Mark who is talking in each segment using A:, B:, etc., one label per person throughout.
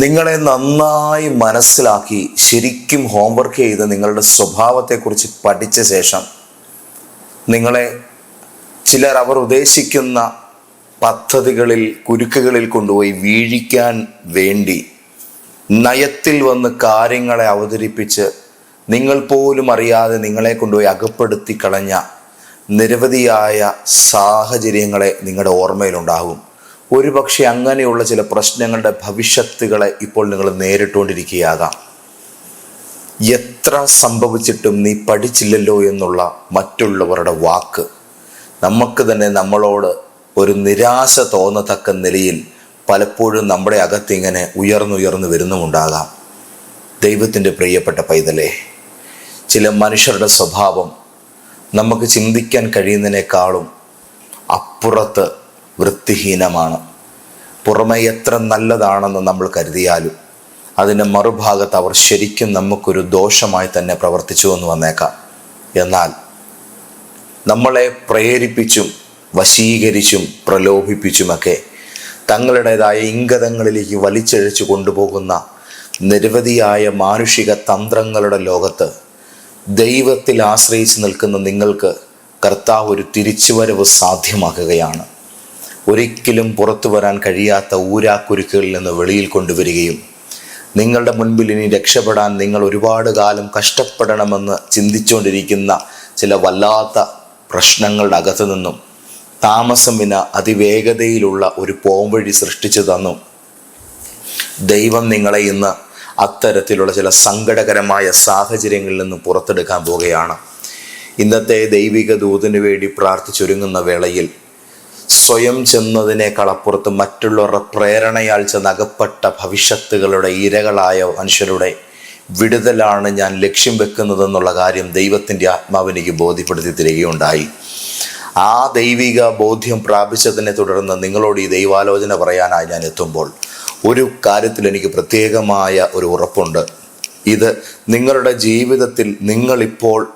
A: നിങ്ങളെ നന്നായി മനസ്സിലാക്കി ശരിക്കും ഹോംവർക്ക് ചെയ്ത് നിങ്ങളുടെ സ്വഭാവത്തെക്കുറിച്ച് പഠിച്ച ശേഷം നിങ്ങളെ ചിലർ അവർ ഉദ്ദേശിക്കുന്ന പദ്ധതികളിൽ കുരുക്കുകളിൽ കൊണ്ടുപോയി വീഴിക്കാൻ വേണ്ടി നയത്തിൽ വന്ന് കാര്യങ്ങളെ അവതരിപ്പിച്ച് നിങ്ങൾ പോലും അറിയാതെ നിങ്ങളെ കൊണ്ടുപോയി അകപ്പെടുത്തി കളഞ്ഞ നിരവധിയായ സാഹചര്യങ്ങളെ നിങ്ങളുടെ ഓർമ്മയിലുണ്ടാകും. ഒരുപക്ഷെ അങ്ങനെയുള്ള ചില പ്രശ്നങ്ങളുടെ ഭവിഷ്യത്തുകളെ ഇപ്പോൾ നിങ്ങൾ നേരിട്ടുകൊണ്ടിരിക്കുകയാകാം. എത്ര സംഭവിച്ചിട്ടും നീ പഠിച്ചില്ലല്ലോ എന്നുള്ള മറ്റുള്ളവരുടെ വാക്ക്. നമുക്ക് തന്നെ നമ്മളോട് ഒരു നിരാശ തോന്നത്തക്ക നിലയിൽ പലപ്പോഴും നമ്മുടെ അകത്തിങ്ങനെ ഉയർന്നുയർന്നു വരുന്നുമുണ്ടാകാം. ദൈവത്തിന്റെ പ്രിയപ്പെട്ട പൈതലേ ചില മനുഷ്യരുടെ സ്വഭാവം നമുക്ക് ചിന്തിക്കാൻ കഴിയുന്നതിനേക്കാളും അപ്പുറത്ത് വൃത്തിഹീനമാണ്. പുറമെ എത്ര നല്ലതാണെന്ന് നമ്മൾ കരുതിയാലും അതിന്റെ മറുഭാഗത്ത് അവർ ശരിക്കും നമുക്കൊരു ദോഷമായി തന്നെ പ്രവർത്തിച്ചു എന്ന് വന്നേക്കാം. എന്നാൽ നമ്മളെ പ്രേരിപ്പിച്ചും വശീകരിച്ചും പ്രലോഭിപ്പിച്ചുമൊക്കെ തങ്ങളുടേതായ ഇംഗതങ്ങളിലേക്ക് വലിച്ചഴിച്ചു കൊണ്ടുപോകുന്ന നിരവധിയായ മാനുഷിക തന്ത്രങ്ങളുടെ ലോകത്ത് ദൈവത്തിൽ ആശ്രയിച്ച് നിൽക്കുന്ന നിങ്ങൾക്ക് കർത്താവ് ഒരു തിരിച്ചുവരവ് സാധ്യമാക്കുകയാണ്. ഒരിക്കലും പുറത്തു വരാൻ കഴിയാത്ത ഊരാക്കുരുക്കുകളിൽ നിന്ന് വെളിയിൽ കൊണ്ടുവരികയും നിങ്ങളുടെ മുൻപിൽ ഇനി രക്ഷപ്പെടാൻ നിങ്ങൾ ഒരുപാട് കാലം കഷ്ടപ്പെടണമെന്ന് ചിന്തിച്ചുകൊണ്ടിരിക്കുന്ന ചില വല്ലാത്ത പ്രശ്നങ്ങളുടെ അകത്തു നിന്നും താമസം വിന അതിവേഗതയിലുള്ള ഒരു പോംവഴി സൃഷ്ടിച്ചു തന്നു. ദൈവം നിങ്ങളെ ഇന്ന് അത്തരത്തിലുള്ള ചില സങ്കടകരമായ സാഹചര്യങ്ങളിൽ നിന്ന് പുറത്തെടുക്കാൻ പോവുകയാണ്. ഇന്നത്തെ ദൈവിക ദൂതിനു വേണ്ടി പ്രാർത്ഥിച്ചൊരുങ്ങുന്ന വേളയിൽ സ്വയം ചെന്നതിനേക്കാളപ്പുറത്ത് മറ്റുള്ളവരുടെ പ്രേരണയാൽ ചെന്നകപ്പെട്ട ഭവിഷ്യത്തുകളുടെ ഇരകളായ മനുഷ്യരുടെ വിടുതലാണ് ഞാൻ ലക്ഷ്യം വെക്കുന്നതെന്നുള്ള കാര്യം ദൈവത്തിന്റെ ആത്മാവിനിക്ക് ബോധ്യപ്പെടുത്തി തരികയുണ്ടായി. ആ ദൈവിക ബോധ്യം പ്രാപിച്ചതിനെ തുടർന്ന് നിങ്ങളോട് ഈ ദൈവാലോചന പറയാനായി ഞാൻ എത്തുമ്പോൾ ഒരു കാര്യത്തിൽ എനിക്ക് പ്രത്യേകമായ ഒരു ഉറപ്പുണ്ട്. ഇത് നിങ്ങളുടെ ജീവിതത്തിൽ നിങ്ങളിപ്പോൾ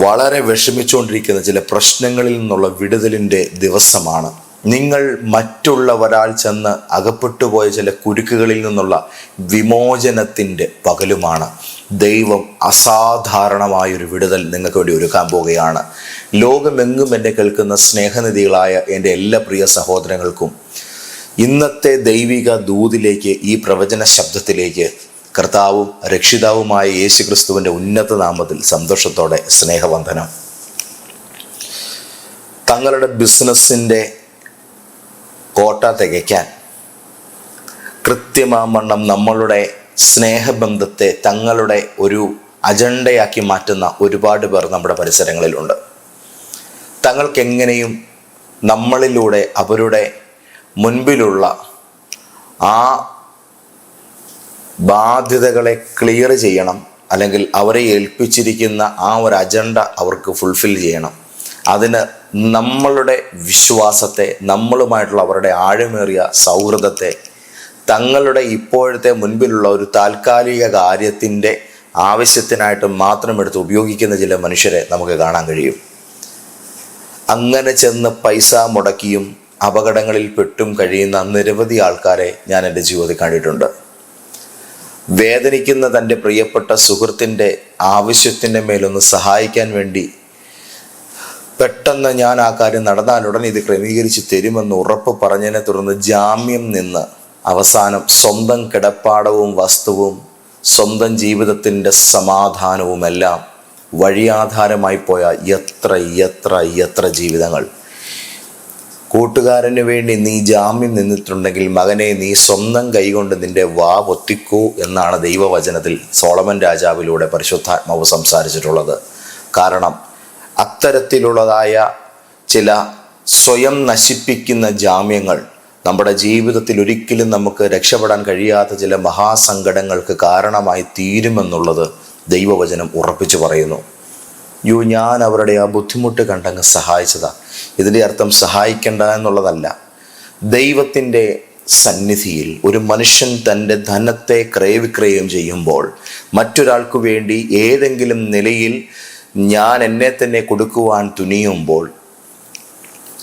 A: വളരെ വിഷമിച്ചുകൊണ്ടിരിക്കുന്ന ചില പ്രശ്നങ്ങളിൽ നിന്നുള്ള വിടുതലിന്റെ ദിവസമാണ്. നിങ്ങൾ മറ്റുള്ളവരാൽ ചെന്ന് അകപ്പെട്ടുപോയ ചില കുരുക്കുകളിൽ നിന്നുള്ള വിമോചനത്തിന്റെ പകലുമാണ്. ദൈവം അസാധാരണമായൊരു വിടുതൽ നിങ്ങൾക്ക് വേണ്ടി ഒരുക്കാൻ പോവുകയാണ്. ലോകമെങ്ങും എന്നെ കേൾക്കുന്ന സ്നേഹനിധികളായ എന്റെ എല്ലാ പ്രിയ സഹോദരങ്ങൾക്കും ഇന്നത്തെ ദൈവിക ദൂതിലേക്ക് ഈ പ്രവചന ശബ്ദത്തിലേക്ക് കർത്താവും രക്ഷിതാവുമായ യേശു ക്രിസ്തുവിന്റെ ഉന്നത നാമത്തിൽ സന്തോഷത്തോടെ സ്നേഹവന്ദനം. തങ്ങളുടെ ബിസിനസ്സിന്റെ കോട്ട തികയ്ക്കാൻ കൃത്യമാവണ്ണം നമ്മളുടെ സ്നേഹബന്ധത്തെ തങ്ങളുടെ ഒരു അജണ്ടയാക്കി മാറ്റുന്ന ഒരുപാട് പേർ നമ്മുടെ പരിസരങ്ങളിലുണ്ട്. തങ്ങൾക്കെങ്ങനെയും നമ്മളിലൂടെ അവരുടെ മുൻപിലുള്ള ആ ബാധ്യതകളെ ക്ലിയർ ചെയ്യണം അല്ലെങ്കിൽ അവരെ ഏൽപ്പിച്ചിരിക്കുന്ന ആ ഒരു അജണ്ട അവർക്ക് ഫുൾഫിൽ ചെയ്യണം. അതിന് നമ്മളുടെ വിശ്വാസത്തെ നമ്മളുമായിട്ടുള്ള അവരുടെ ആഴമേറിയ സൗഹൃദത്തെ തങ്ങളുടെ ഇപ്പോഴത്തെ മുൻപിലുള്ള ഒരു താൽക്കാലിക കാര്യത്തിന്റെ ആവശ്യത്തിനായിട്ട് മാത്രം എടുത്ത് ഉപയോഗിക്കുന്ന ചില മനുഷ്യരെ നമുക്ക് കാണാൻ കഴിയും. അങ്ങനെ ചെന്ന് പൈസ മുടക്കിയും അപകടങ്ങളിൽ പെട്ടും കഴിയുന്ന നിരവധി ആൾക്കാരെ ഞാൻ എന്റെ ജീവിതത്തിൽ കണ്ടിട്ടുണ്ട്. വേദനിക്കുന്ന തന്റെ പ്രിയപ്പെട്ട സുഹൃത്തിന്റെ ആവശ്യത്തിന്റെ മേലൊന്ന് സഹായിക്കാൻ വേണ്ടി പെട്ടെന്ന് ഞാൻ ആ കാര്യം നടന്നാൽ ഉടൻ ഇത് ക്രമീകരിച്ച് തരുമെന്ന് ഉറപ്പ് പറഞ്ഞതിനെ തുടർന്ന് ജാമ്യം നിന്ന് അവസാനം സ്വന്തം കിടപ്പാടവും വസ്തുവും സ്വന്തം ജീവിതത്തിന്റെ സമാധാനവുമെല്ലാം വഴിയാധാരമായി പോയ എത്ര എത്ര എത്ര ജീവിതങ്ങൾ. കൂട്ടുകാരന് വേണ്ടി നീ ജാമ്യം നിന്നിട്ടുണ്ടെങ്കിൽ മകനെ നീ സ്വന്തം കൈകൊണ്ട് നിന്റെ വാ പൊത്തിക്കൂ എന്നാണ് ദൈവവചനത്തിൽ സോളമൻ രാജാവിലൂടെ പരിശുദ്ധാത്മാവ് സംസാരിച്ചിട്ടുള്ളത്. കാരണം അത്തരത്തിലുള്ളതായ ചില സ്വയം നശിപ്പിക്കുന്ന ജാമ്യങ്ങൾ നമ്മുടെ ജീവിതത്തിൽ ഒരിക്കലും നമുക്ക് രക്ഷപ്പെടാൻ കഴിയാത്ത ചില മഹാസങ്കടങ്ങൾക്ക് കാരണമായി തീരുമെന്നുള്ളത് ദൈവവചനം ഉറപ്പിച്ചു പറയുന്നു. യോ ഞാൻ അവരുടെ ആ ബുദ്ധിമുട്ട് കണ്ടങ്ങ് സഹായിച്ചതാ. ഇതിന്റെ അർത്ഥം സഹായിക്കേണ്ട എന്നുള്ളതല്ല. ദൈവത്തിന്റെ സന്നിധിയിൽ ഒരു മനുഷ്യൻ തന്റെ ധനത്തെ ക്രയവിക്രയം ചെയ്യുമ്പോൾ മറ്റൊരാൾക്ക് വേണ്ടി ഏതെങ്കിലും നിലയിൽ ഞാൻ എന്നെ തന്നെ കൊടുക്കുവാൻ തുനിയുമ്പോൾ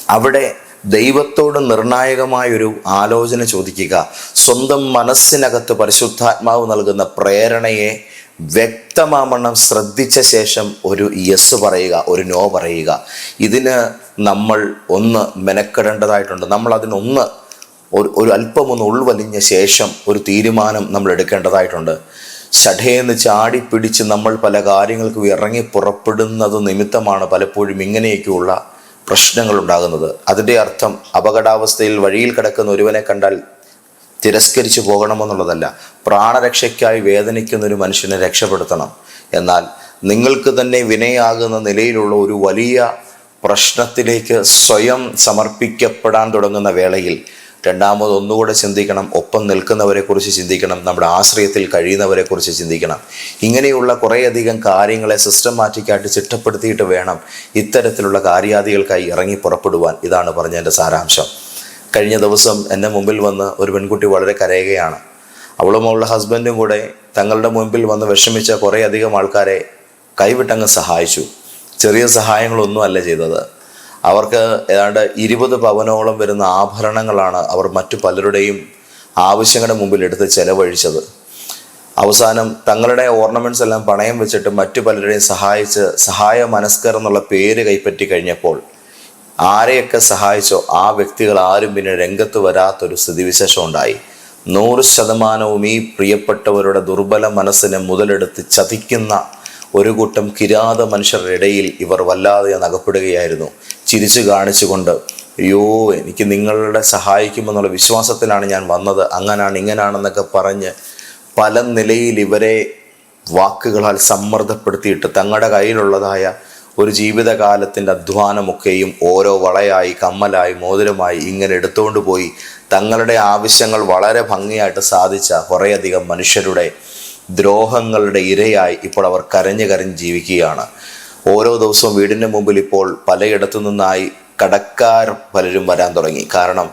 A: അവിടെ ദൈവത്തോട് നിർണായകമായൊരു ആലോചന ചോദിക്കുക. സ്വന്തം മനസ്സിനകത്ത് പരിശുദ്ധാത്മാവ് നൽകുന്ന പ്രേരണയെ വ്യക്തമാമണ്ണം ശ്രദ്ധിച്ച ശേഷം ഒരു യെസ് പറയുക ഒരു നോ പറയുക. ഇതിന് നമ്മൾ ഒന്ന് മെനക്കെടേണ്ടതായിട്ടുണ്ട്. നമ്മൾ അതിനൊന്ന് ഒരു ഒരു അല്പമൊന്ന് ഉൾവലിഞ്ഞ ശേഷം ഒരു തീരുമാനം നമ്മൾ എടുക്കേണ്ടതായിട്ടുണ്ട്. ചടയെന്ന് ചാടി പിടിച്ച് നമ്മൾ പല കാര്യങ്ങൾക്കും ഇറങ്ങി പുറപ്പെടുന്നത് നിമിത്തമാണ് പലപ്പോഴും ഇങ്ങനെയൊക്കെയുള്ള പ്രശ്നങ്ങൾ ഉണ്ടാകുന്നത്. അതിന്റെ അർത്ഥം അപകടാവസ്ഥയിൽ വഴിയിൽ കിടക്കുന്ന ഒരുവനെ കണ്ടാൽ തിരസ്കരിച്ചു പോകണമെന്നുള്ളതല്ല. പ്രാണരക്ഷയ്ക്കായി വേദനിക്കുന്ന ഒരു മനുഷ്യനെ രക്ഷപ്പെടുത്തണം. എന്നാൽ നിങ്ങൾക്ക് തന്നെ വിനയാകുന്ന നിലയിലുള്ള ഒരു വലിയ പ്രശ്നത്തിലേക്ക് സ്വയം സമർപ്പിക്കപ്പെടാൻ തുടങ്ങുന്ന വേളയിൽ രണ്ടാമത് ഒന്നുകൂടെ ചിന്തിക്കണം ഒപ്പം നിൽക്കുന്നവരെ കുറിച്ച് ചിന്തിക്കണം നമ്മുടെ ആശ്രയത്തിൽ കഴിയുന്നവരെ കുറിച്ച് ചിന്തിക്കണം. ഇങ്ങനെയുള്ള കുറേയധികം കാര്യങ്ങളെ സിസ്റ്റമാറ്റിക്കായിട്ട് ചിട്ടപ്പെടുത്തിയിട്ട് വേണം ഇത്തരത്തിലുള്ള കാര്യാദികൾക്കായി ഇറങ്ങി പുറപ്പെടുവാൻ. ഇതാണ് പറഞ്ഞതിന്റെ സാരാംശം. കഴിഞ്ഞ ദിവസം എന്റെ മുമ്പിൽ വന്ന് ഒരു പെൺകുട്ടി വളരെ കരയുകയാണ്. അവളും അവളുടെ ഹസ്ബൻഡും കൂടെ തങ്ങളുടെ മുമ്പിൽ വന്ന് വിഷമിച്ച കുറേയധികം ആൾക്കാരെ കൈവിട്ടങ്ങ് സഹായിച്ചു. ചെറിയ സഹായങ്ങളൊന്നും അല്ല ചെയ്തത്. അവർക്ക് ഏതാണ്ട് ഇരുപത് പവനോളം വരുന്ന ആഭരണങ്ങളാണ് അവർ മറ്റു പലരുടെയും ആവശ്യങ്ങളുടെ മുമ്പിൽ എടുത്ത് ചെലവഴിച്ചത്. അവസാനം തങ്ങളുടെ ഓർണമെന്റ്സ് എല്ലാം പണയം വെച്ചിട്ട് മറ്റു പലരുടെയും സഹായിച്ച് സഹായ മനസ്കർ എന്നുള്ള പേര് കൈപ്പറ്റി കഴിഞ്ഞപ്പോൾ ആരെയൊക്കെ സഹായിച്ചോ ആ വ്യക്തികൾ ആരും പിന്നെ രംഗത്ത് വരാത്തൊരു സ്ഥിതിവിശേഷം ഉണ്ടായി. നൂറ് ശതമാനവും ഈ പ്രിയപ്പെട്ടവരുടെ ദുർബല മനസ്സിനെ മുതലെടുത്ത് ചതിക്കുന്ന ഒരു കൂട്ടം കിരാത മനുഷ്യരുടെ ഇടയിൽ ഇവർ വല്ലാതെ നകപ്പെടുകയായിരുന്നു ചിരിച്ചു കാണിച്ചുകൊണ്ട് അയ്യോ എനിക്ക് നിങ്ങളുടെ സഹായിക്കുമെന്നുള്ള വിശ്വാസത്തിലാണ് ഞാൻ വന്നത്. അങ്ങനാണ് ഇങ്ങനാണെന്നൊക്കെ പറഞ്ഞ് പല നിലയിൽ ഇവരെ വാക്കുകളാൽ സമ്മർദ്ദപ്പെടുത്തിയിട്ട് തങ്ങളുടെ കയ്യിലുള്ളതായ ഒരു ജീവിതകാലത്തിന്റെ അധ്വാനമൊക്കെയും ഓരോ വളയായി കമ്മലായി മോതിരമായി ഇങ്ങനെ എടുത്തുകൊണ്ട് പോയി തങ്ങളുടെ ആവശ്യങ്ങൾ വളരെ ഭംഗിയായിട്ട് സാധിച്ച കുറേയധികം മനുഷ്യരുടെ ദ്രോഹങ്ങളുടെ ഇരയായി ഇപ്പോൾ അവർ കരഞ്ഞു കരഞ്ഞ് ജീവിക്കുകയാണ്. ഓരോ ദിവസവും വീടിന്റെ മുമ്പിൽ ഇപ്പോൾ പലയിടത്തു നിന്നായി കടക്കാർ പലരും വരാൻ തുടങ്ങി. കാരണം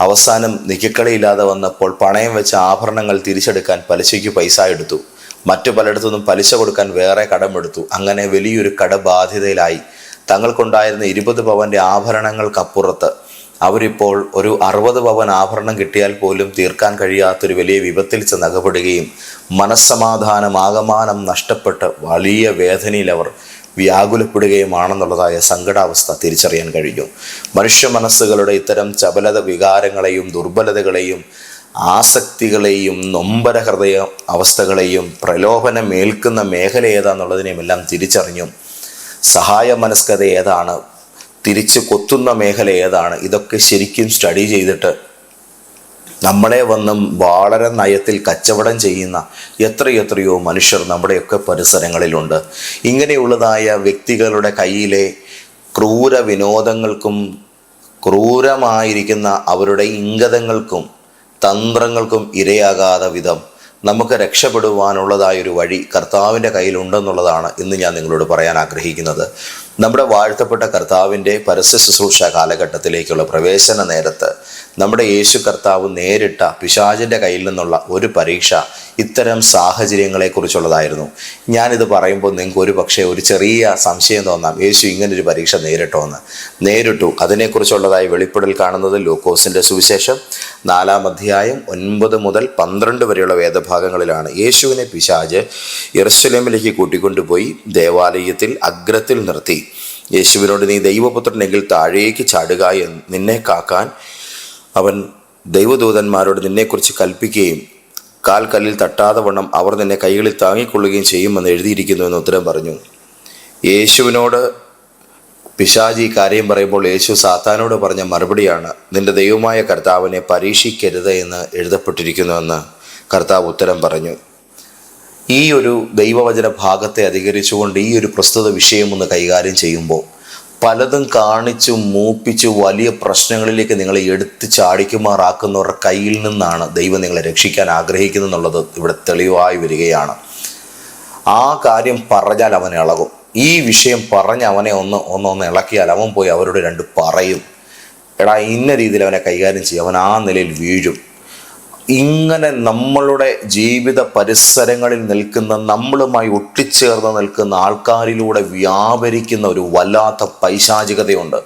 A: അവസാനം നിക്കക്കളിയില്ലാതെ വന്നപ്പോൾ പണയം വെച്ച ആഭരണങ്ങൾ തിരിച്ചെടുക്കാൻ പലിശയ്ക്ക് പൈസ എടുത്തു. മറ്റു പലയിടത്തു നിന്നും പലിശ കൊടുക്കാൻ വേറെ കടമെടുത്തു അങ്ങനെ വലിയൊരു കടബാധ്യതയിലായി. തങ്ങൾക്കുണ്ടായിരുന്ന ഇരുപത് പവന്റെ ആഭരണങ്ങൾക്കപ്പുറത്ത് അവരിപ്പോൾ ഒരു അറുപത് പവൻ ആഭരണം കിട്ടിയാൽ പോലും തീർക്കാൻ കഴിയാത്തൊരു വലിയ വിപത്തിൽ ചെന്ന് അകപ്പെടുകയും മനസ്സമാധാനം ആകമാനം നഷ്ടപ്പെട്ട് വലിയ വേദനയിൽ അവർ വ്യാകുലപ്പെടുകയുമാണെന്നുള്ളതായ സങ്കടാവസ്ഥ തിരിച്ചറിയാൻ കഴിഞ്ഞു. മനുഷ്യ മനസ്സുകളുടെ ഇത്തരം ചപലത വികാരങ്ങളെയും ദുർബലതകളെയും ആസക്തികളെയും നൊമ്പര ഹൃദയ അവസ്ഥകളെയും പ്രലോഭനമേൽക്കുന്ന മേഖല ഏതാന്നുള്ളതിനെയും എല്ലാം തിരിച്ചറിഞ്ഞു സഹായ മനസ്കത ഏതാണ്? തിരിച്ച് കൊത്തുന്ന മേഖല ഏതാണ്? ഇതൊക്കെ ശരിക്കും സ്റ്റഡി ചെയ്തിട്ട് നമ്മളെ വന്നും വളരെ നയത്തിൽ കച്ചവടം ചെയ്യുന്ന എത്രയെത്രയോ മനുഷ്യർ നമ്മുടെയൊക്കെ പരിസരങ്ങളിലുണ്ട്. ഇങ്ങനെയുള്ളതായ വ്യക്തികളുടെ കയ്യിലെ ക്രൂര വിനോദങ്ങൾക്കും ക്രൂരമായിരിക്കുന്ന അവരുടെ ഇംഗതങ്ങൾക്കും തന്ത്രങ്ങൾക്കും ഇരയാകാതെ വിധം നമുക്ക് രക്ഷപ്പെടുവാനുള്ളതായൊരു വഴി കർത്താവിന്റെ കയ്യിലുണ്ടെന്നുള്ളതാണ് ഇന്ന് ഞാൻ നിങ്ങളോട് പറയാൻ ആഗ്രഹിക്കുന്നത്. നമ്മുടെ വാഴ്ത്തപ്പെട്ട കർത്താവിന്റെ പരസ്യ ശുശ്രൂഷ കാലഘട്ടത്തിലേക്കുള്ള പ്രവേശന നേരത്ത് നമ്മുടെ യേശു കർത്താവ് നേരിട്ട പിശാചിന്റെ കയ്യിൽ നിന്നുള്ള ഒരു പരീക്ഷ ഇത്തരം സാഹചര്യങ്ങളെക്കുറിച്ചുള്ളതായിരുന്നു. ഞാനിത് പറയുമ്പോൾ നിങ്ങൾക്ക് ഒരു പക്ഷേ ഒരു ചെറിയ സംശയം തോന്നാം യേശു ഇങ്ങനൊരു പരീക്ഷ നേരിട്ടോ എന്ന് നേരിട്ടു. അതിനെക്കുറിച്ചുള്ളതായി വെളിപ്പെടൽ കാണുന്നത് ലൂക്കോസിന്റെ സുവിശേഷം നാലാം അധ്യായം ഒൻപത് മുതൽ പന്ത്രണ്ട് വരെയുള്ള വേദഭാഗങ്ങളിലാണ് യേശുവിനെ പിശാജ് യെറുശലേമിലേക്ക് കൂട്ടിക്കൊണ്ടുപോയി ദേവാലയത്തിൽ അഗ്രത്തിൽ നിർത്തി. യേശുവിനോട് നീ ദൈവപുത്രനെങ്കിൽ താഴേക്ക് ചാടുക എന്ന് നിന്നെ കാക്കാൻ അവൻ ദൈവദൂതന്മാരോട് നിന്നെക്കുറിച്ച് കൽപ്പിക്കുകയും കാൽ കല്ലിൽ തട്ടാതെ വണ്ണം അവർ നിന്നെ കൈകളിൽ താങ്ങിക്കൊള്ളുകയും ചെയ്യുമെന്ന് എഴുതിയിരിക്കുന്നു എന്ന് ഉത്തരം പറഞ്ഞു. യേശുവിനോട് പിശാജി കാര്യം പറയുമ്പോൾ യേശു സാത്താനോട് പറഞ്ഞ മറുപടിയാണ് നിന്റെ ദൈവമായ കർത്താവിനെ പരീക്ഷിക്കരുത് എന്ന് എഴുതപ്പെട്ടിരിക്കുന്നുവെന്ന് കർത്താവ് ഉത്തരം പറഞ്ഞു. ഈ ഒരു ദൈവവചന ഭാഗത്തെ അധികരിച്ചുകൊണ്ട് ഈ ഒരു പ്രസ്തുത വിഷയം ഒന്ന് കൈകാര്യം ചെയ്യുമ്പോൾ പലതും കാണിച്ചു മൂപ്പിച്ചു വലിയ പ്രശ്നങ്ങളിലേക്ക് നിങ്ങളെ എടുത്ത് ചാടിക്കുമാറാക്കുന്നവരുടെ കയ്യിൽ നിന്നാണ് ദൈവം നിങ്ങളെ രക്ഷിക്കാൻ ആഗ്രഹിക്കുന്നു എന്നുള്ളത് ഇവിടെ തെളിവായി വരികയാണ്. ആ കാര്യം പറഞ്ഞാൽ അവൻ ഇളകും ഈ വിഷയം പറഞ്ഞ് അവനെ ഒന്ന് ഒന്ന് ഇളക്കിയാൽ അവൻ പോയി അവരോട് രണ്ട് പറയും. എടാ ഇന്ന രീതിയിൽ അവനെ കൈകാര്യം ചെയ്യും. അവൻ ആ നിലയിൽ വീഴും. ഇങ്ങനെ നമ്മളുടെ ജീവിത പരിസരങ്ങളിൽ നിൽക്കുന്ന നമ്മളുമായി ഒട്ടിച്ചേർന്ന് നിൽക്കുന്ന ആൾക്കാരിലൂടെ വ്യാപരിക്കുന്ന ഒരു വല്ലാത്ത പൈശാചികതയുണ്ട്.